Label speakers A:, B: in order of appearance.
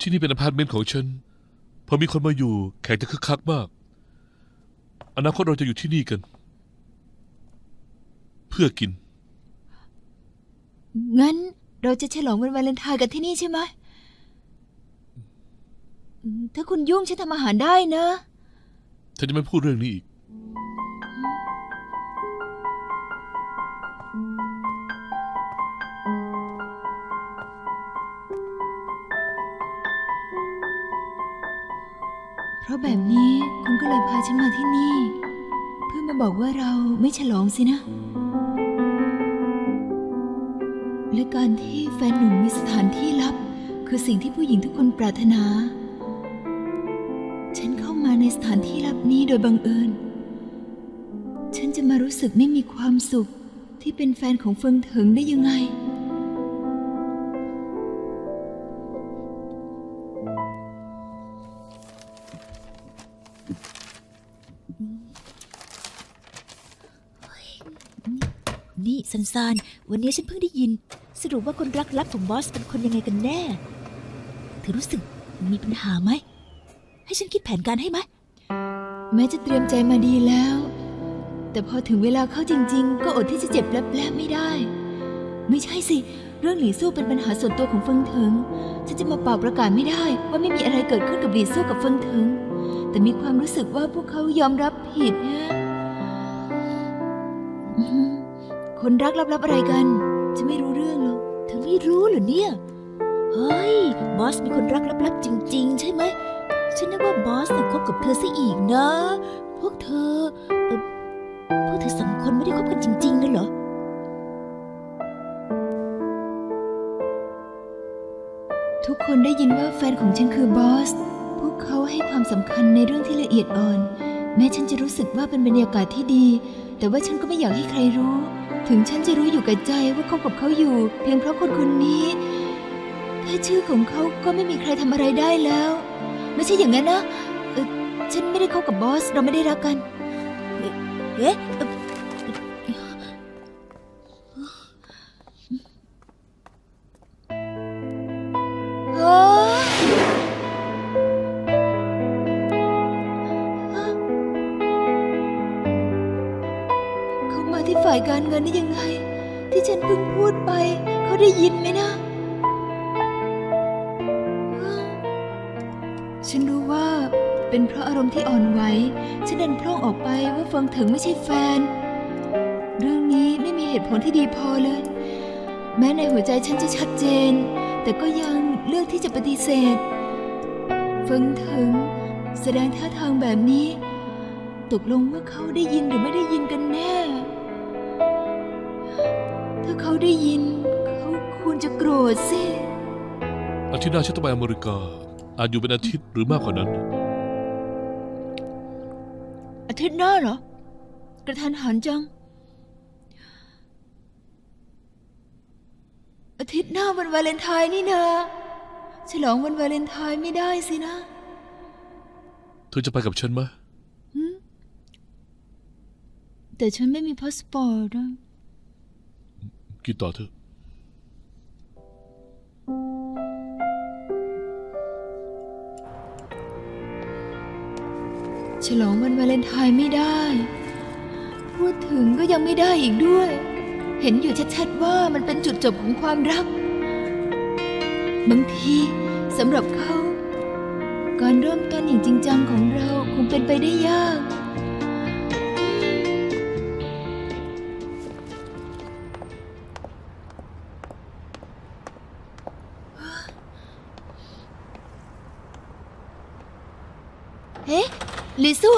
A: ที่นี่เป็นอพาร์ตเมนต์ของฉัน พอมีคนมาอยู่แขกจะคึกคักมาก อนาคตเราจะอยู่ที่นี่กัน เพื่อกิน
B: งั้นเราจะฉลองวันวาเลนไทน์กันที่นี่ใช่ไหมอืมถ้าคุณยุ่งฉันทำอาหารได้นะ
A: ฉันจะไม่พูดเรื่องนี้อีก
B: ราะแบบนี้คุณก็เลยพาฉันมาที่นี่ เพื่อมาบอกว่าเราไม่ฉลองสินะ และการที่แฟนหนุ่มมีสถานที่ลับ คือสิ่งที่ผู้หญิงทุกคนปรารถนา ฉันเข้ามาในสถานที่ลับนี้โดยบังเอิญ ฉันจะมารู้สึกไม่มีความสุขที่เป็นแฟนของเฟิงเถิงได้ยังไง
C: นี่ซันซานวันนี้ฉันเพิ่งได้ยิน สรุปว่าคนรักลับของบอสเป็นคนยังไงกันแน่ เธอรู้สึกมีปัญหาไหม ให้ฉันคิดแผนการให้ไหม
B: แม้จะเตรียมใจมาดีแล้ว แต่พอถึงเวลาเข้าจริง ๆ ก็อดที่จะเจ็บแผลบๆไม่ได้ ไม่ใช่สิ เรื่องหลีสู้เป็นปัญหาส่วนตัวของเฟิงเถิงฉันจะมาเป่าประกาศไม่ได้ ว่าไม่มีอะไรเกิดขึ้นกับหลีสู้กับเฟิงเถิงแต่มีความรู้สึกว่าพวกเขายอมรับผิดนะ คนรักลับๆอะไรกัน จะไม่รู้เรื่องหรอก
C: เธอไม่รู้เหรอเนี่ย เฮ้ย บอสมีคนรักลับๆจริง ๆ ใช่ไหม ฉันนึกว่าบอสน่ะคบกับเธอซะอีกนะ พวกเธอเออพวกเธอสองคนไม่ได้คบกันจริง ๆ กันเหรอ
B: ทุกคนได้ยินว่าแฟนของฉันคือบอส พวกเขาให้ความสำคัญในเรื่องที่ละเอียดอ่อน แม้ฉันจะรู้สึกว่าเป็นบรรยากาศที่ดี แต่ว่าฉันก็ไม่อยากให้ใครรู้ ถึงฉันจะรู้อยู่กับใจว่าคบกับเขาอยู่ เพียงเพราะคนคนนี้แค่ชื่อของเขาก็ไม่มีใครทำอะไรได้แล้ว ไม่ใช่อย่างนั้นนะ เออฉันไม่ได้เข้ากับบอส เราไม่ได้รักกัน
C: เอ๊ะ
B: มาที่ฝ่ายการเงินได้ยังไง ที่ฉันเพิ่งพูดไป เขาได้ยินไหมนะ ฉันรู้ว่าเป็นเพราะอารมณ์ที่อ่อนไหว ฉันดันพร่องออกไปว่าเฟิงถึงไม่ใช่แฟน เรื่องนี้ไม่มีเหตุผลที่ดีพอเลย แม้ในหัวใจฉันจะชัดเจน แต่ก็ยังเลือกที่จะปฏิเสธ เฟิงถึง แสดงท่าทางแบบนี้ ตกลงว่าเขาได้ยินหรือไม่ได้ยินกันแน่ ถ้าเขาได้ยิน เขาควรจะโกรธสิ
A: อาทิตย์หน้าฉันต้องไปอเมริกา อาจอยู่เป็นอาทิตย์หรือมากกว่านั้น
B: อาทิตย์หน้าเหรอ กระทันหันจัง อาทิตย์หน้าวันวาเลนไทน์นี่นาฉลองวันวาเลนไทน์ไม่ได้สินะ
A: เธอจะไปกับฉันไหม
B: หืมแต่ฉันไม่มีพาสปอร์ตอะ
A: กินต่อเถอะ
B: ฉลองวันวาเลนไทน์ไม่ได้ พูดถึงก็ยังไม่ได้อีกด้วย เห็นอยู่ชัดๆว่ามันเป็นจุดจบของความรัก บางทีสำหรับเขา การเริ่มต้นอย่างจริงจังของเราคงเป็นไปได้ยาก เฮ้ลิซุ